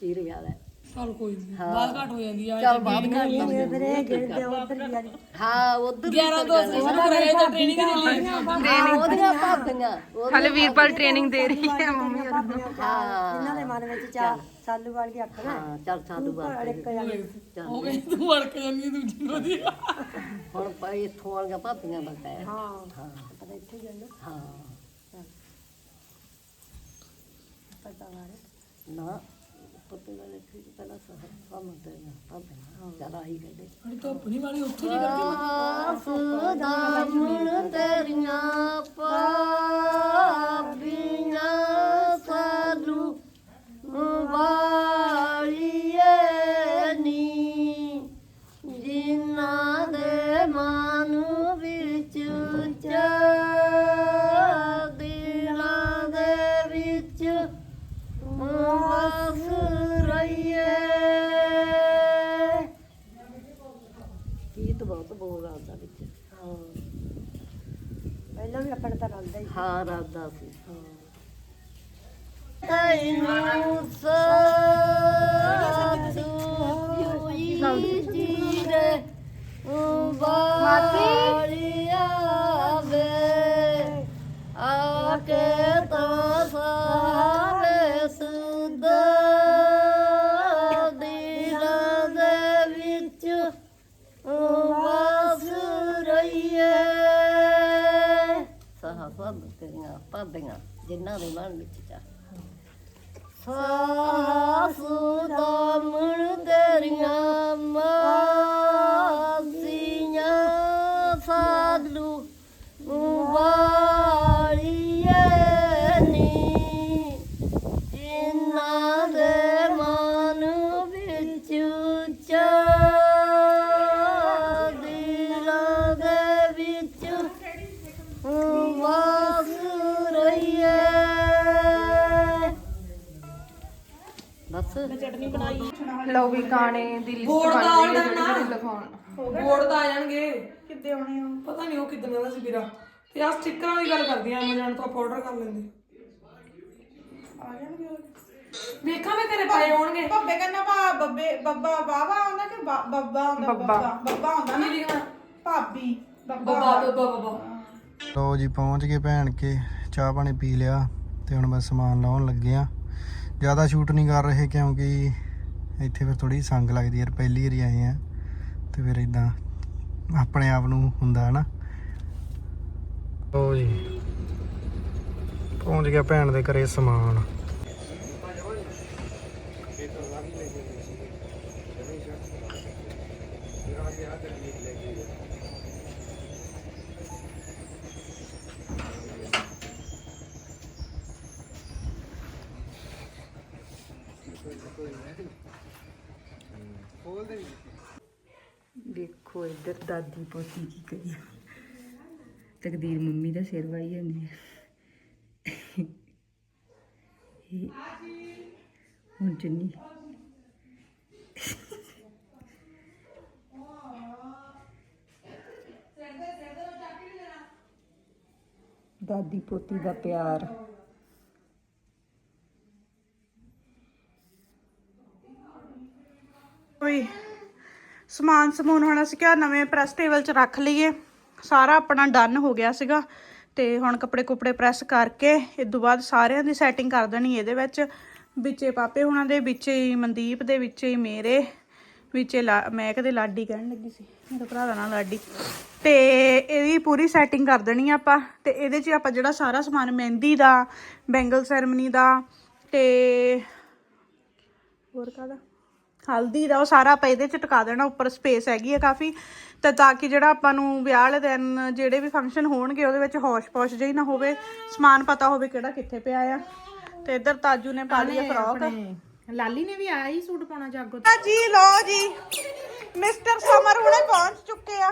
ਚੀਰੇ ਵਾਲਾ ਚਲ ਕੋਈ ਨਹੀਂ ਬਾਤ ਘਟ ਹੋ ਜਾਂਦੀ ਆ ਚੱਲ ਉਧਰ ਵੀ ਆ ਹਾਂ ਉਧਰ 11 ਤੋਂ ਅਸੀਂ ਸ਼ੁਰੂ ਕਰਾਂਗੇ ਤਾਂ ਟ੍ਰੇਨਿੰਗ ਦੇ ਲਈ ਹਾਂ ਉਹਦੀਆਂ ਭਾਬੀਆਂ। ਹਲੇ ਵੀਰਪਾਲ ਟ੍ਰੇਨਿੰਗ ਦੇ ਰਹੀ ਹੈ ਮੰਮੀ ਹਾਂ ਇਹਨਾਂ ਦੇ ਮਨ ਵਿੱਚ ਚਾ ਸਾਲੂ ਵਾਲ ਕੇ ਆਖਣਾ ਹਾਂ ਚੱਲ ਸਾਧੂ ਬਾਤ ਅੜਕ ਜਾਂਦੇ ਹੋ ਗਈ ਤੂੰ ਵੜਕ ਜਾਂਦੀ ਦੂਜੀ ਨੂੰ ਦੀ ਹੁਣ ਭਾਈ ਇੱਥੋਂ ਵਾਲੀਆਂ ਦਾ ਕਹਿ ਹਾਂ ਹਾਂ। ਪਤਾ ਇੱਥੇ ਜਾਂਦਾ ਹਾਂ। ਪਤਾ ਵਾਲੇ ਨਾ। ਪਤਾ ਵਾਲੇ ਫਿਰ ਪਹਿਲਾਂ ਸਹਰ ਕੰਮ ਤੇ ਨਾ ਭਾਬੀਆਂ ਚੱਲ ਅੜੀ ਧੁੱਪ ਨਹੀਂ ਵਾਲੀ ਉੱਥੇ ਜੀ ਕਰਕੇ ਆਸ ਦਾਮਣ ਤੇਰੀਆਂ ਸਾਲੂ ਵਾਲੀਏ ਨੀ ਜਿਨ੍ਹਾਂ ਦੇ ਮਨ ਵਿੱਚ ਚਾ ਦਿਲਾਂ ਦੇ ਵਿੱਚ ਵਸ ਰਹੀਏ। ਗੀਤ ਬਹੁਤ ਬੋਲ ਆਉਂਦਾ ਵਿੱਚ। ਹਾਂ। ਪਹਿਲਾਂ ਵੀ ਆਪਣਾ ਤਾਂ ਰਲਦਾ ਹੀ ਹਾਂ ਰਾਦਾ ਸੀ। ਹਾਂ। ਤੈਨੂੰ ਸਾਥੂ ਹੋਈ ਜੀਰੇ ਵਾਲੀਆ ਵੇ ਆਕੇ ਤਾਂ ਸਾਲੇ ਸੁਦਾ ਦਿਲਾਂ ਦੇ ਵਿੱਚ ਵਸ ਰਹੀਏ। ਸਹਸਬ ਤੇਰੀਆਂ ਭਾਬੀਆਂ ਜਿਨ੍ਹਾਂ ਦੇ ਮਨ ਵਿੱਚ ਚਾ ਸਾਸੂ ਦਾਮਣ ਤੇਰੀਆਂ ਮਾਸੀਆਂ ਲਓ ਵੀ ਗਾਣੇ ਦੀ ਲਿਸਟ ਬੋਰਡ ਬਣ ਦਾ ਗਈ ਹੈ order ਜਿਹੜੇ ਨਾ। ਲਿਖਾਉਣ ਬੋਰਡ ਤਾਂ ਆ ਜਾਣਗੇ। ਕਿੱਦੇ ਆਉਣੇ ਆ? ਪਤਾ ਨਹੀਂ ਉਹ ਕਿਦਾਂ ਦਾ ਸੀ ਵੀਰਾ। ਤੇ ਆ ਸਟਿੱਕਰਾਂ ਦੀ ਗੱਲ ਕਰਦੀ ਆ ਐਮਾਜ਼ਨ ਤੋਂ ਆਪਾਂ ਆਰਡਰ ਕਰ ਲੈਂਦੇ। ਆ ਜਾਣਗੇ। ਵੇਖਾਂ ਮੈਂ ਤੇਰੇ ਪਾਏ ਹੋਣਗੇ। ਬੱਬੇ ਕਹਿੰਦਾ ਭਾ ਬੱਬੇ ਬੱਬਾ ਬਾਵਾ ਆਉਂਦਾ ਕਿ ਬਾ- ਬੱਬਾ ਆਉਂਦਾ ਬੱਬਾ। ਬੱਬਾ ਆਉਂਦਾ ਨਾ। ਭਾਬੀ ਬੱਬਾ ਬੱਬਾ ਬੱਬਾ ਬੱਬਾ। ਲੋ ਜੀ ਪਹੁੰਚ ਗਏ ਭੈਣ ਕੇ। ਚਾਹ ਪਾਣੀ ਪੀ ਲਿਆ ਤੇ ਹੁਣ ਬਸ ਸਮਾਨ ਲਾਉਣ ਲੱਗੇ ਆ। ਜ਼ਿਆਦਾ ਸ਼ੂਟ ਨਹੀਂ ਕਰ ਰਹੇ ਕਿਉਂਕਿ ਇੱਥੇ ਫਿਰ ਥੋੜੀ ਸੰਗ ਲੱਗਦੀ ਯਾਰ ਪਹਿਲੀ ਵਾਰੀ ਆਏ ਆ ਤੇ ਫਿਰ ਇਦਾਂ ਆਪਣੇ ਆਪ ਨੂੰ ਹੁੰਦਾ ਹੈ ਨਾ ਜੀ, ਪਹੁੰਚ ਗਿਆ ਭੈਣ ਦੇ ਘਰੇ ਸਮਾਨ। ਦੇਖੋ ਇੱਧਰ ਦਾਦੀ ਪੋਤੀ ਕੀ ਕਰੀ ਤਕਦੀਰ ਮੰਮੀ ਦਾ ਸਿਰ ਵਾਈ ਜਾਂਦੀ ਹੈ ਇਹ ਹੁਣ ਚੁੰਨੀ। ਦਾਦੀ ਪੋਤੀ ਦਾ ਪਿਆਰ। ਵੀ ਸਮਾਨ ਸਮੂਨ ਹੋਣਾ ਅਸੀਂ ਕਿਹਾ ਨਵੇਂ ਪ੍ਰੈਸ ਟੇਬਲ 'ਚ ਰੱਖ ਲਈਏ। ਸਾਰਾ ਆਪਣਾ ਡਨ ਹੋ ਗਿਆ ਸੀਗਾ ਤੇ ਹੁਣ ਕੱਪੜੇ ਕੁਪੜੇ ਪ੍ਰੈਸ ਕਰਕੇ ਇਸ ਤੋਂ ਬਾਅਦ ਸਾਰਿਆਂ ਦੀ ਸੈਟਿੰਗ ਕਰ ਦੇਣੀ ਇਹਦੇ ਵਿੱਚ। ਵਿੱਚੇ ਪਾਪੇ ਹੁਣਾਂ ਦੇ, ਵਿੱਚੇ ਹੀ ਮਨਦੀਪ ਦੇ, ਵਿੱਚੇ ਹੀ ਮੇਰੇ, ਵਿੱਚੇ ਲਾ- ਮੈਂ ਕਦੇ ਲਾਡੀ ਕਹਿਣ ਲੱਗੀ ਸੀ ਮੇਰੇ ਭਰਾ ਦਾ ਨਾਂ ਲਾਡੀ। ਤੇ ਇਹਦੀ ਪੂਰੀ ਸੈਟਿੰਗ ਕਰ ਦੇਣੀ ਆਪਾਂ ਤੇ ਇਹਦੇ 'ਚ ਆਪਾਂ ਜਿਹੜਾ ਸਾਰਾ ਸਮਾਨ ਮਹਿੰਦੀ ਦਾ, ਬੈਂਗਲ ਸੈਰਮਨੀ ਦਾ ਤੇ ਹੋਰ ਕਾਹਦਾ? ਹਲਦੀ ਦਾ ਉਹ ਸਾਰਾ ਆਪਾਂ ਇਹਦੇ ਚ ਟਿਕਾ ਦੇਣਾ ਉੱਪਰ ਸਪੇਸ ਹੈਗੀ ਹੈ ਕਾਫੀ। ਤੇ ਤਾਂ ਕਿ ਜਿਹੜਾ ਆਪਾਂ ਨੂੰ ਵਿਆਹ ਵਾਲੇ ਦਿਨ ਜਿਹੜੇ ਵੀ ਫੰਕਸ਼ਨ ਹੋਣਗੇ ਉਹਦੇ ਵਿੱਚ ਹੋਸ਼-ਪੋਸ਼ ਜਿਹੀ ਨਾ ਹੋਵੇ। ਸਮਾਨ ਪਤਾ ਹੋਵੇ ਕਿਹੜਾ ਕਿੱਥੇ ਪਿਆ ਆ। ਤੇ ਇੱਧਰ ਤਾਜੂ ਨੇ ਪਾ ਲਈ ਫਰੋਕ ਲਾਲੀ ਨੇ ਵੀ ਆਇਆ ਹੀ ਸੂਟ ਪਾਉਣਾ ਜਾਗੋ ਜੀ ਲੋ ਜੀ। ਮਿਸਟਰ ਸਮਰ ਹੁਣੇ ਪਹੁੰਚ ਚੁੱਕੇ ਆ।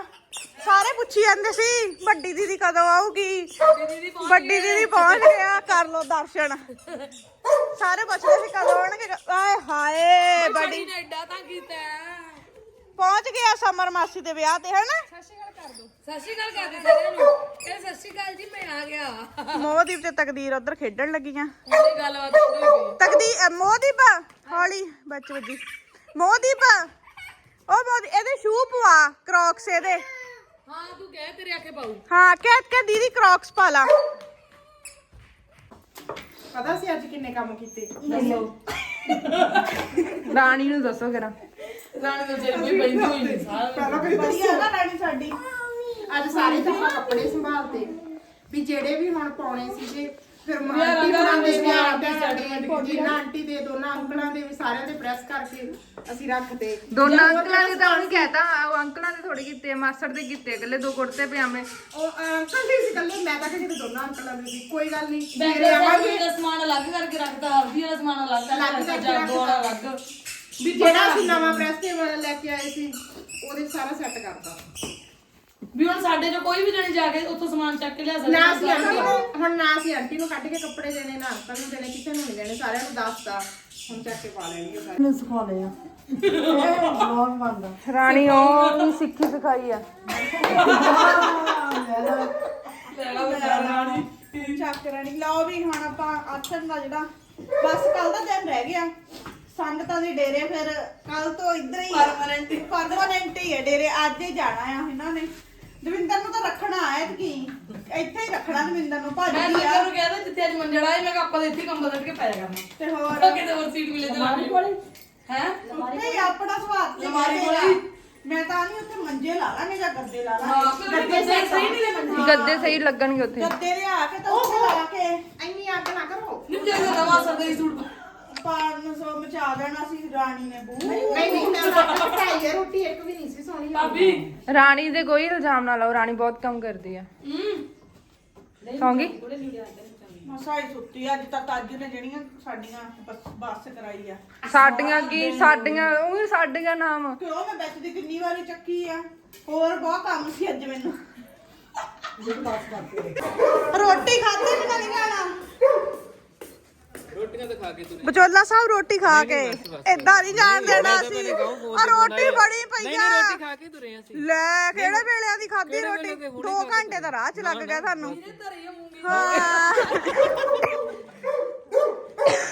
ਸਾਰੇ ਪੁੱਛੀ ਜਾਂਦੇ ਸੀ ਵੱਡੀ ਦੀਦੀ ਕਦੋਂ ਆਊਗੀ? ਵੱਡੀ ਦੀਦੀ ਪਹੁੰਚ ਗਿਆ ਕਰ ਲੋ ਦਰਸ਼ਨ। ਸਾਰੇ ਪੁੱਛਦੇ ਸੀ ਕਦੋਂ ਆਉਣਗੇ ਆਏ ਹਾਏ ਵੱਡੀ ਨੇ ਐਡਾ ਤਾਂ ਕੀਤਾ ਪਹੁੰਚ ਗਿਆ ਸਮਰ ਮਾਸੀ ਦੇ ਵਿਆਹ ਤੇ ਹਨਾ? ਸਤਿ ਸ਼੍ਰੀ ਅਕਾਲ ਕਰਦੇ ਸਾਰਿਆਂ ਨੂੰ। ਇਹ ਸਤਿ ਸ਼੍ਰੀ ਅਕਾਲ ਜੀ ਮੈਂ ਆ ਗਿਆ। ਮੋਹਦੀਪ ਤੇ ਤਕਦੀਰ ਉਧਰ ਖੇਡਣ ਲੱਗੀਆਂ। ਇਹ ਗੱਲਬਾਤ ਹੋਈ ਤਕਦੀਰ ਅ, ਮੋਹਦੀਪ ਹੌਲੀ ਬੱਚ ਵੱਜੀ। ਮੋਹਦੀਪ ਉਹ ਮੋਦੀ ਇਹਦੇ ਸ਼ੂ ਪਵਾ ਕ੍ਰੌਕਸ ਇਹਦੇ। ਹਾਂ ਤੂੰ ਕਹਿ ਤੇਰੇ ਆਖੇ ਪਾਉ ਹਾਂ ਕਹਿ ਕੇ ਦੀਦੀ ਕ੍ਰੌਕਸ ਪਾ ਲਾ। ਪਤਾ ਸੀ ਅੱਜ ਕਿੰਨੇ ਕੰਮ ਕੀਤੇ? ਰਾਣੀ ਨੂੰ ਦੱਸੋ ਕਰਾਂ ਰਾਣੀ ਦੇ ਸਿਰ ਕੋਈ ਪੈਂਦੀ ਹੋਈ ਨਹੀਂ ਸਾਰਾ ਵਧੀਆ ਨਾ ਰਾਣੀ ਸਾਡੀ। ਅੱਜ ਸਾਰੇ ਜਮਾ ਕੱਪੜੇ ਸੰਭਾਲਤੇ। ਵੀ ਜਿਹੜੇ ਵੀ ਹੁਣ ਪਾਉਣੇ ਸੀਗੇ ਫਿਰ ਆਂਟੀ ਬਣਾਉਂਦੇ ਨੇ ਆਂਟੀ ਸਾਡੇ ਜਿੰਨਾ ਆਂਟੀ ਦੇ ਦੋਨਾਂ ਅੰਕਲਾਂ ਦੇ ਵੀ ਸਾਰਿਆਂ ਦੇ ਪ੍ਰੈਸ ਕਰਕੇ ਅਸੀਂ ਰੱਖਦੇ ਦੋਨਾਂ ਅੰਕਲਾਂ ਦੇ ਤਾਂ ਉਹਨੇ ਕਹਿਤਾ ਉਹ ਅੰਕਲਾਂ ਦੇ ਥੋੜੀ ਕੀਤੇ ਮਾਸੜ ਦੇ ਕੀਤੇ ਇਕੱਲੇ ਦੋ ਕੁੜਤੇ ਪਜਾਮੇ। ਉਹ ਅੰਕਲ ਦੇ ਸੀ ਕੱਲੇ ਮੈਂ ਤਾਂ ਕਿਤੇ ਦੋਨਾਂ ਅੰਕਲਾਂ ਦੇ ਸੀ ਕੋਈ ਗੱਲ ਨਹੀਂ ਬੈਂਗਲ ਸੈਰਮਨੀ ਦਾ ਸਮਾਨ ਅਲੱਗ ਕਰਕੇ ਰੱਖਦਾ ਹਲਦੀ ਵਾਲਾ ਸਮਾਨ ਅਲੱਗ ਕਰਕੇ ਰੱਖਦਾ ਜਾਗੋ ਵਾਲਾ ਅਲੱਗ। ਵੀ ਜਿਹੜਾ ਅਸੀਂ ਨਵਾਂ ਪ੍ਰੈਸ ਟੇਬਲ ਲੈ ਕੇ ਆਏ ਸੀ ਉਹਦੇ ਸਾਰਾ ਸੈੱਟ ਕਰਤਾ। ਵੀ ਹੁਣ ਸਾਡੇ ਚੋਂ ਕੋਈ ਵੀ ਜਣੇ ਜਾ ਕੇ ਉੱਥੋਂ ਸਮਾਨ ਚੱਕ ਕੇ ਲਿਆ ਨਾ ਸਕਦਾ ਆਂਟੀ ਨੂੰ ਹੁਣ ਨਾ ਅਸੀਂ ਆਂਟੀ ਨੂੰ ਕੱਢ ਕੇ ਕੱਪੜੇ ਦੇਣੇ ਨਾ ਅੰਕਲ ਨੂੰ ਦੇਣੇ ਕਿਸੇ ਨੂੰ ਨਹੀਂ ਦੇਣੇ ਸਾਰਿਆਂ ਨੂੰ ਦੱਸਤਾ ਹੁਣ ਚੱਕ ਕੇ ਪਾ ਲੈਣਗੇ ਸਾਰੇ। ਰਾਣੀ ਉਹ ਸਿੱਖੀ ਸਿਖਾਈ ਆ। ਚੱਕ ਰਾਣੀ ਲਓ ਵੀ ਹੁਣ ਆਪਾਂ ਆਥਣ ਦਾ ਜਿਹੜਾ ਬਸ ਕੱਲ ਦਾ ਦਿਨ ਰਹਿ ਗਿਆ। ਸੰਗਤਾਂ ਦੇ ਡੇਰੇ ਫਿਰ ਕੱਲ ਤੋਂ ਇੱਧਰ ਹੀ ਪਰਮਾਨੈਂਟ ਪਰਮਾਨੈਂਟ ਹੀ। ਹੈ ਡੇਰੇ ਅੱਜ ਹੀ ਜਾਣਾ ਆ ਇਹਨਾਂ ਨੇ। ਦਵਿੰਦਰ ਨੂੰ ਤਾਂ ਰੱਖਣਾ ਆਇਆ ਕੀ ਇੱਥੇ ਹੀ ਰੱਖਣਾ ਦਵਿੰਦਰ ਨੂੰ ਭੱਜ ਮੈਂ ਆ। ਤਾਂ ਨੂੰ ਕਹਿੰਦਾ ਜਿੱਥੇ ਅੱਜ ਮੰਜੜਾ ਹੈ ਮੈਂ ਕਿਹਾ ਆਪਾਂ ਤਾਂ ਇੱਥੇ ਹੀ ਕੰਮ ਬਦਲ ਕੇ ਪਾਇਆ ਕਰਨਾ ਤੇ ਹੋਰ? ਉਹ ਕਿਤੇ ਹੋਰ ਸੀਟ ਮਿਲੇ ਤੇ ਲਾਣੀ ਕੋਲੇ ਹੈ? ਨਹੀਂ ਆਪਣਾ ਸਵਾਦ ਤੇ ਅਲਮਾਰੀ ਮੇਰਾ। ਕੋਲ ਮੈਂ ਤਾਂ ਨਹੀਂ ਉੱਥੇ ਮੰਜੇ ਲਾ ਲਾਂਗੇ ਜਾਂ ਗੱਦੇ ਲਾ ਹਾਂ ਲਾਂਗੇ ਫਿਰ ਗੱਦੇ ਸਹੀ ਨਹੀਂ ਲੱਗਦੇ ਗੱਦੇ ਸਹੀ ਲੱਗਣਗੇ ਉੱਥੇ। ਗੱਦੇ ਲਿਆ ਕੇ ਤਾਂ ਉੱਥੇ ਲਾ ਕੇ। ਇੰਨੀ ਅੱਗ ਨਾ ਕਰੋ। ਨਿਮ ਜੇ ਨਵਾਂ ਸਰਦੇ ਸੂਟ। ਪਾਰਨ ਸੋ ਮਚਾ ਦੇਣਾ ਸੀ ਰਾਣੀ ਨੇ ਬੂ ਨਹੀਂ ਨਹੀਂ ਮੈਂ ਤਾਂ ਕਟਾਈ ਹੈ ਰੋਟੀ ਇੱਕ ਵੀ ਨਹੀਂ ਸੀ ਸੋਹਣੀ ਭਾਬੀ। ਰਾਣੀ ਦੇ ਕੋਈ ਇਲਜ਼ਾਮ ਨਾ ਲਾਓ ਰਾਣੀ ਬਹੁਤ ਕੰਮ ਕਰਦੀ ਆ। ਸੌਂਗੀ ਮਸਾਈ ਸੁੱਤੀ ਅੱਜ ਤੱਕ ਅੱਜ ਨੇ ਜਿਹੜੀਆਂ ਸਾਡੀਆਂ ਬਸ ਬੱਸ ਕਰਾਈ ਆ। ਸਾਡੀਆਂ ਕੀ ਸਾਡੀਆਂ ਉਹ ਵੀ ਸਾਡੀਆਂ ਨਾਮ। ਕਿਉਂ ਮੈਂ ਵਿੱਚ ਦੀ ਕਿੰਨੀ ਵਾਰੀ ਚੱਕੀ ਆ। ਹੋਰ ਬਹੁਤ ਕੰਮ ਸੀ ਅੱਜ ਮੈਨੂੰ। ਰੋਟੀ ਖਾਧੀ ਵੀ ਤਾਂ ਬਚੋਲਾ ਸਾਹਿਬ ਰੋਟੀ ਖਾ ਕੇ ਏਦਾਂ ਨਹੀਂ ਜਾਣ ਦੇਣਾ ਸੀ। ਆ ਰੋਟੀ ਬੜੀ ਪਈ ਆ। ਰੋਟੀ ਖਾ ਕੇ ਤੁਰੇ ਅਸੀਂ। ਲੈ ਕਿਹੜੇ ਵੇਲਿਆਂ ਦੀ ਖਾਧੀ ਰੋਟੀ? 2 ਘੰਟੇ ਦਾ ਰਾਹ ਚ ਲੱਗ ਗਿਆ ਤੁਹਾਨੂੰ ਹਾਂ।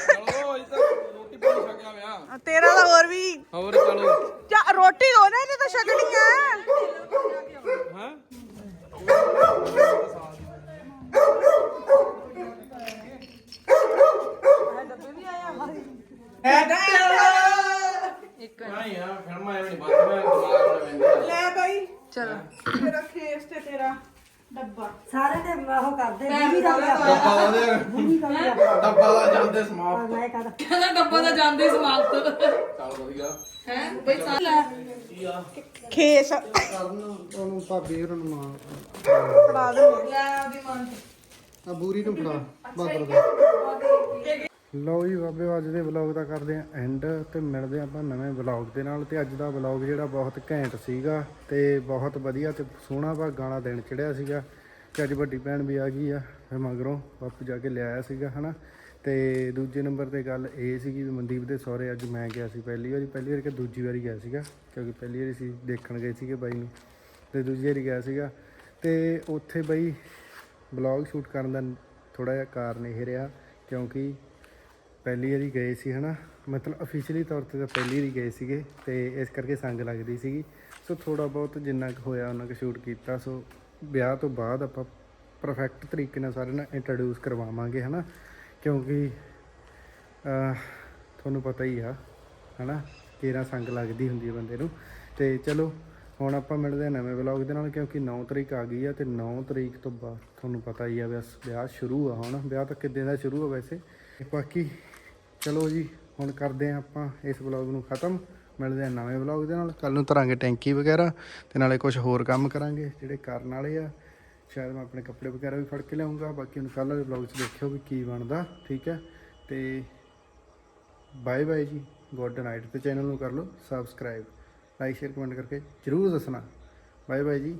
ਚਲੋ ਅਜੇ ਤੱਕ ਰੋਟੀ ਪਾਣੀ ਛਕਿਆ ਵਿਆ ਤੇਰਾ ਤਾਂ ਹੋਰ ਵੀ। ਹੋਰ ਚਲੋ। ਚਾ ਰੋਟੀ ਉਹਨੇ ਨੇ ਤਾਂ ਛਕਣੀ ਆ। ਹਾਂ ਇੱਕ ਨਹੀਂ ਆ ਫਿਲਮਾਂ ਐਵੇਂ ਨਹੀਂ ਬਾਤ ਮੈਂ ਦਿਮਾਗ ਨਾਲ ਵੰਦੇ ਲੈ ਬਈ ਚਲੋ। ਤੇਰਾ ਖੇਸ ਤੇ ਤੇਰਾ ਡੱਬਾ। ਸਾਰੇ ਤੇ ਉਹ ਕਰਦੇ ਬੀਬੀ ਦਾ ਗਿਆ ਡੱਬਾ ਦਾ ਬੀਬੀ ਦਾ ਗਿਆ ਡੱਬਾ ਦਾ ਜਾਂਦੇ ਸਮਾਪਤ। ਮੈਂ ਕਹਦਾ ਕਹਿੰਦਾ ਡੱਬਾ ਤਾਂ ਜਾਂਦੇ ਸਮਾਪਤ। ਚੱਲ ਵਧੀਆ। ਹੈ? ਬਈ ਸਾਲਾ ਖੇਸ। ਉਹਨੂੰ ਭਾਬੀ ਹੋਰਾਂ ਨੂੰ ਮਾਂ ਫੜਾ ਦੇ। ਲੈ ਉਹਦੀ ਮਾਂ ਆ ਬੂਰੀ ਨੂੰ ਫੜਾ। ਬਾਦਰ ਦਾ। ਲਓ ਜੀ ਬਾਬੇ, ਅੱਜ ਦੇ ਵਲੌਗ ਦਾ ਕਰਦੇ ਆ ਐਂਡ ਤੇ ਮਿਲਦੇ ਆਪਾਂ ਨਵੇਂ ਵਲੌਗ ਦੇ ਨਾਲ ਤੇ ਅੱਜ ਦਾ ਵਲੌਗ ਜਿਹੜਾ ਬਹੁਤ ਘੈਂਟ ਸੀਗਾ ਤੇ ਬਹੁਤ ਵਧੀਆ ਤੇ ਸੋਹਣਾ ਭਾਗਾਂ ਵਾਲਾ ਦਿਨ ਚੜਿਆ ਸੀਗਾ ਤੇ ਅੱਜ ਵੱਡੀ ਭੈਣ ਵੀ ਆ ਗਈ ਆ, ਫਿਰ ਮਗਰੋਂ ਬਾਪੂ ਜਾ ਕੇ ਲਿਆਇਆ ਸੀਗਾ, ਹਨਾ? ਤੇ ਦੂਜੇ ਨੰਬਰ ਤੇ ਗੱਲ ਇਹ ਸੀਗੀ ਵੀ ਮਨਦੀਪ ਦੇ ਸਹੁਰੇ ਅੱਜ ਮੈਂ ਗਿਆ ਸੀ ਪਹਿਲੀ ਵਾਰੀ ਪਹਿਲੀ ਵਾਰੀ ਕਿ ਦੂਜੀ ਵਾਰੀ ਗਿਆ ਸੀਗਾ, ਕਿਉਂਕਿ ਪਹਿਲੀ ਵਾਰੀ ਸੀ, ਦੇਖਣ ਗਏ ਸੀਗੇ ਬਾਈ ਨੂੰ ਤੇ ਦੂਜੀ ਵਾਰੀ ਗਿਆ ਸੀਗਾ ਤੇ ਉੱਥੇ ਬਈ ਬਲੌਗ ਸ਼ੂਟ ਕਰਨ ਦਾ ਥੋੜਾ ਜਿਹਾ ਕਾਰਨ ਇਹ ਰਿਹਾ ਕਿਉਂਕਿ ਪਹਿਲੀ ਵਾਰੀ ਗਏ ਸੀ, ਹਨਾ? ਮਤਲਬ ਅਫੀਸ਼ੀਅਲੀ ਤੌਰ ਤੇ ਤਾਂ ਪਹਿਲੀ ਵਾਰੀ ਗਏ ਸੀਗੇ ਤੇ ਇਸ ਕਰਕੇ ਸੰਗ ਲੱਗਦੀ ਸੀਗੀ। ਸੋ ਥੋੜਾ ਬਹੁਤ ਜਿੰਨਾ ਕੁ ਹੋਇਆ, ਉਹਨਾਂ ਕੁ ਸ਼ੂਟ ਕੀਤਾ। ਸੋ ਵਿਆਹ ਤੋਂ ਬਾਅਦ ਆਪਾਂ ਪਰਫੈਕਟ ਤਰੀਕੇ ਨਾਲ ਸਾਰਿਆਂ ਨੂੰ ਇੰਟਰੋਡਿਊਸ ਕਰਵਾਵਾਂਗੇ, ਹਨਾ? ਕਿਉਂਕਿ ਤੁਹਾਨੂੰ ਪਤਾ ਹੀ ਆ, ਹਨਾ? ਕਿਹੜਾ ਸੰਗ ਲੱਗਦੀ ਹੁੰਦੀ ਹੈ ਬੰਦੇ ਨੂੰ। ਤੇ ਚਲੋ, ਹੁਣ ਆਪਾਂ ਮਿਲਦੇ ਹਾਂ ਨਵੇਂ ਵਲੌਗ ਦੇ ਨਾਲ, ਕਿਉਂਕਿ 9 ਤਰੀਕ ਆ ਗਈ ਆ ਤੇ 9 ਤਰੀਕ ਤੋਂ ਬਾਅਦ ਤੁਹਾਨੂੰ ਪਤਾ ਹੀ ਆ ਬਸ ਵਿਆਹ ਸ਼ੁਰੂ ਆ ਹੁਣ ਵਿਆਹ ਤਾਂ ਕਿੱਦਾਂ ਦਾ ਸ਼ੁਰੂ ਆ ਵੈਸੇ? ਬਾਕੀ ਚਲੋ ਜੀ, ਹੁਣ ਕਰਦੇ ਹਾਂ ਆਪਾਂ ਇਸ ਵਲੌਗ ਨੂੰ ਖਤਮ। ਮਿਲਦੇ ਹਾਂ ਨਵੇਂ ਵਲੌਗ ਦੇ ਨਾਲ। ਕੱਲ ਨੂੰ ਧਰਾਂਗੇ ਟੈਂਕੀ ਵਗੈਰਾ ਤੇ ਨਾਲੇ ਕੁਝ ਹੋਰ ਕੰਮ ਕਰਾਂਗੇ, ਜਿਹੜੇ ਕਰਨ ਵਾਲੇ ਆ। ਸ਼ਾਇਦ ਮੈਂ ਆਪਣੇ ਕੱਪੜੇ ਵਗੈਰਾ ਵੀ ਫੜ ਕੇ ਲਿਆਉਂਗਾ। ਬਾਕੀ ਹੁਣ ਕੱਲ੍ਹ ਵਾਲੇ ਵਲੌਗ 'ਚ ਦੇਖਿਓ ਵੀ ਕੀ ਬਣਦਾ, ਠੀਕ ਹੈ? ਤੇ ਬਾਏ ਬਾਏ ਜੀ। ਗੁੱਡ ਨਾਈਟ ਤੇ ਚੈਨਲ ਨੂੰ ਕਰ ਲਓ ਸਬਸਕ੍ਰਾਈਬ ਲਾਈਕ ਸ਼ੇਅਰ ਕਮੈਂਟ ਕਰਕੇ ਜਰੂਰ ਦੱਸਣਾ। ਬਾਏ ਬਾਏ ਜੀ.